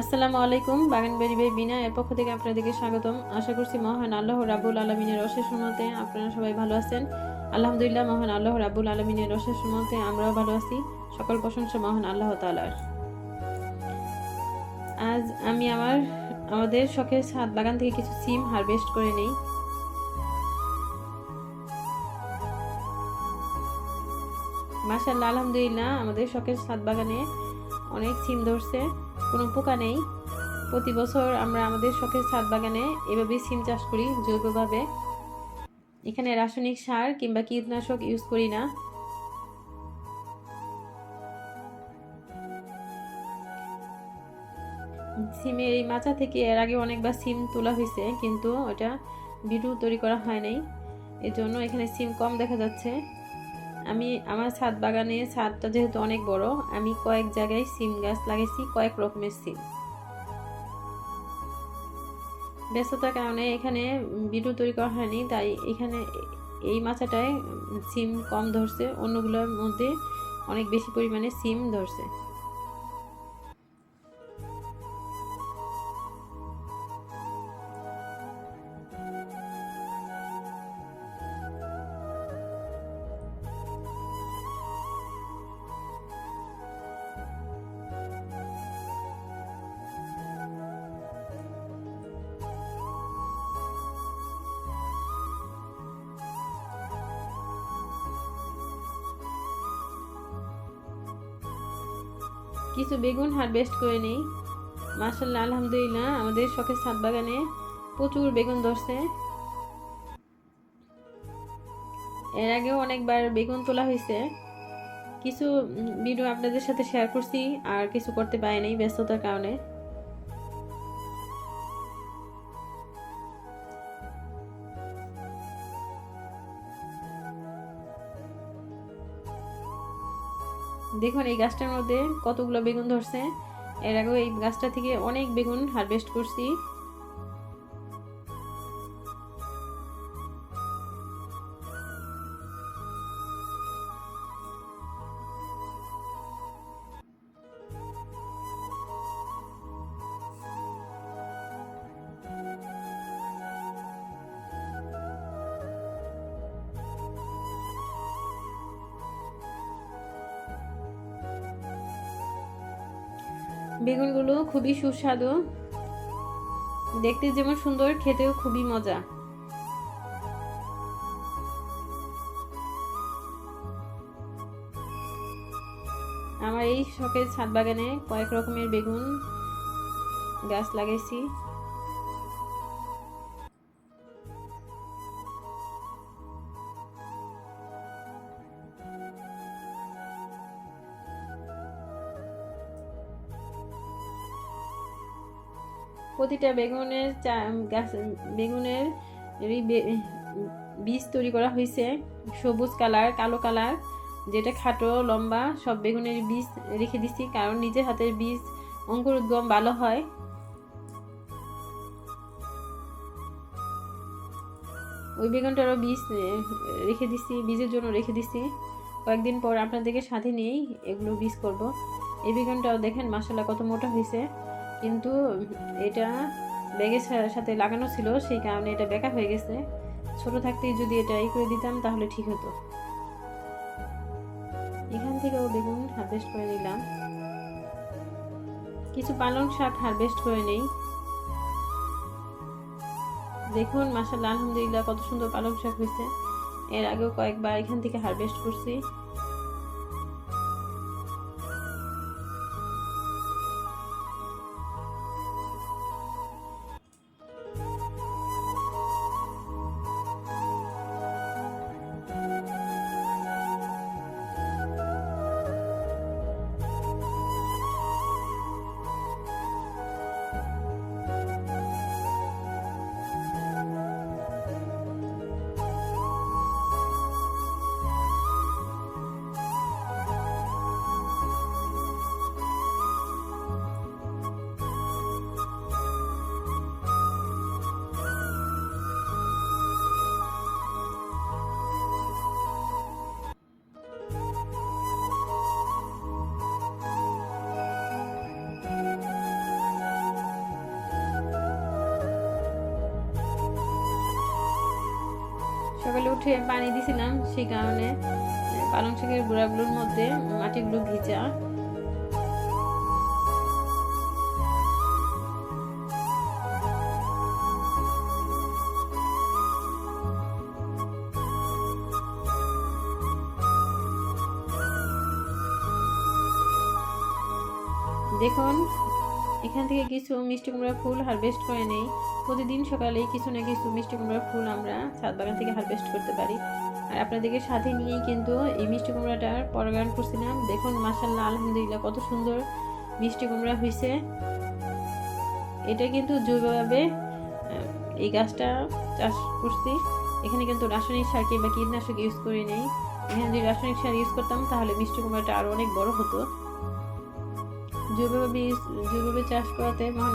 আসসালামু আলাইকুম, বাগান বেরি বাই বিনা এর পক্ষ থেকে আপনাদেরকে স্বাগতম। আশা করছি মহান আল্লাহ রাবুল আলমিনের অশেষ মতে আপনারা সবাই ভালো আছেন। আলহামদুলিল্লাহ, মহান আল্লাহ রাবুল আলমিনের অশেষ মতে আমরাও ভালো আছি। সকল প্রশংসা মহান আল্লাহ তালার আজ আমি আমার, আমাদের শখের ছাদ বাগান থেকে কিছু সিম হারভেস্ট করে নেই। মাসাল্লাহ আলহামদুলিল্লাহ, আমাদের শখের ছাদ বাগানে অনেক সিম ধরছে। কোনো পোকা নেই। প্রতি বছর আমরা আমাদের শখের ছাদ বাগানে এভাবেই সিম চাষ করি জৈবভাবে এখানে রাসায়নিক সার কিংবা কীটনাশক ইউজ করি না। সিমের এই মাচা থেকে এর আগে অনেকবার সিম তোলা হয়েছে, কিন্তু ওটা ভিডিও তৈরি করা হয় নাই। এর জন্য এখানে সিম কম দেখা যাচ্ছে। আমি আমার ছাদ বাগানে, ছাদটা যেহেতু অনেক বড়, আমি কয়েক জায়গায় সিম গাছ লাগাইছি, কয়েক রকমের সিম। ব্যস্ততার কারণে এখানে ভিডিও তৈরি করা হয়নি, তাই এখানে এই মাছাটায় সিম কম ধরছে, অন্যগুলোর মধ্যে অনেক বেশি পরিমাণে সিম ধরছে। কিছু বেগুন হারভেস্ট করে নেই। মার্শাল্লাহ আলহামদুলিল্লাহ, আমাদের শখের ছাদ বাগানে প্রচুর বেগুন ধরছে। এর আগেও অনেকবার বেগুন তোলা হয়েছে। কিছু ভিডিও আপনাদের সাথে শেয়ার করছি, আর কিছু করতে পারিনি ব্যস্ততার কারণে। দেখুন, এই গাছটার মধ্যে কতগুলো বেগুন ধরছে। এর আগেও এই গাছটা থেকে অনেক বেগুন হারভেস্ট করছি। বেগুনগুলো খুবই সুস্বাদু। দেখতে যেমন সুন্দর, খেতেও খুবই মজা। আমার এই শখের ছাদ বাগানে কয়েক রকমের বেগুন গাছ লাগাইছি। প্রতিটা বেগুনের গাছ, বেগুনের বীজ তৈরি করা হয়েছে। সবুজ কালার, কালো কালার, যেটা খাটো, লম্বা, সব বেগুনের বীজ রেখে দিছি, কারণ নিজের হাতের বীজ অঙ্কুর উদ্গম ভালো হয়। ওই বেগুনটারও বীজ রেখে দিছি, বীজের জন্য রেখে দিছি। কয়েকদিন পর আপনাদেরকে সাথে নিয়েই এগুলো বীজ করব। এই বেগুনটাও দেখেন মশলা কত মোটা হয়েছে। কিন্তু এটা ব্যাগের সাথে লাগানো ছিল, সেই কারণে এটা বেকার হয়ে গেছে। ছোট থাকতেই যদি এটা ই করে দিতাম, তাহলে ঠিক হতো। এখান থেকেও বেগুন হারভেস্ট করে নিলাম। কিছু পালং শাক হারভেস্ট করে নেই। দেখুন মাসাল্লাহ আলহামদুলিল্লাহ, কত সুন্দর পালং শাক হয়েছে। এর আগেও কয়েকবার এখান থেকে হারভেস্ট করছি। উঠে পানি দিছিলাম সেই কারণে পালং শাকের গোড়াগুলোর মধ্যে মাটিগুলো ভিজা। দেখুন এখান থেকে কিছু মিষ্টি কুমড়া ফুল হারভেস্ট করে নেই। প্রতিদিন সকালে কিছু না কিছু মিষ্টি কুমড়ার ফুল আমরা ছাদ বাগান থেকে হারভেস্ট করতে পারি। আর আপনাদেরকে সাথে নিয়েই কিন্তু এই মিষ্টি কুমড়াটার পরাগায়ন করছিলাম। দেখুন মাসাল্লাহ আলহামদুলিল্লাহ, কত সুন্দর মিষ্টি কুমড়া হয়েছে। এটা কিন্তু জৈবভাবে এই গাছটা চাষ করছি। এখানে কিন্তু রাসায়নিক সার কিংবা কীটনাশক ইউজ করি নেই। এখানে যদি রাসায়নিক সার ইউজ করতাম, তাহলে মিষ্টি কুমড়াটা আরও অনেক বড় হতো। জৈবভাবে জৈবভাবে চাষ করাতে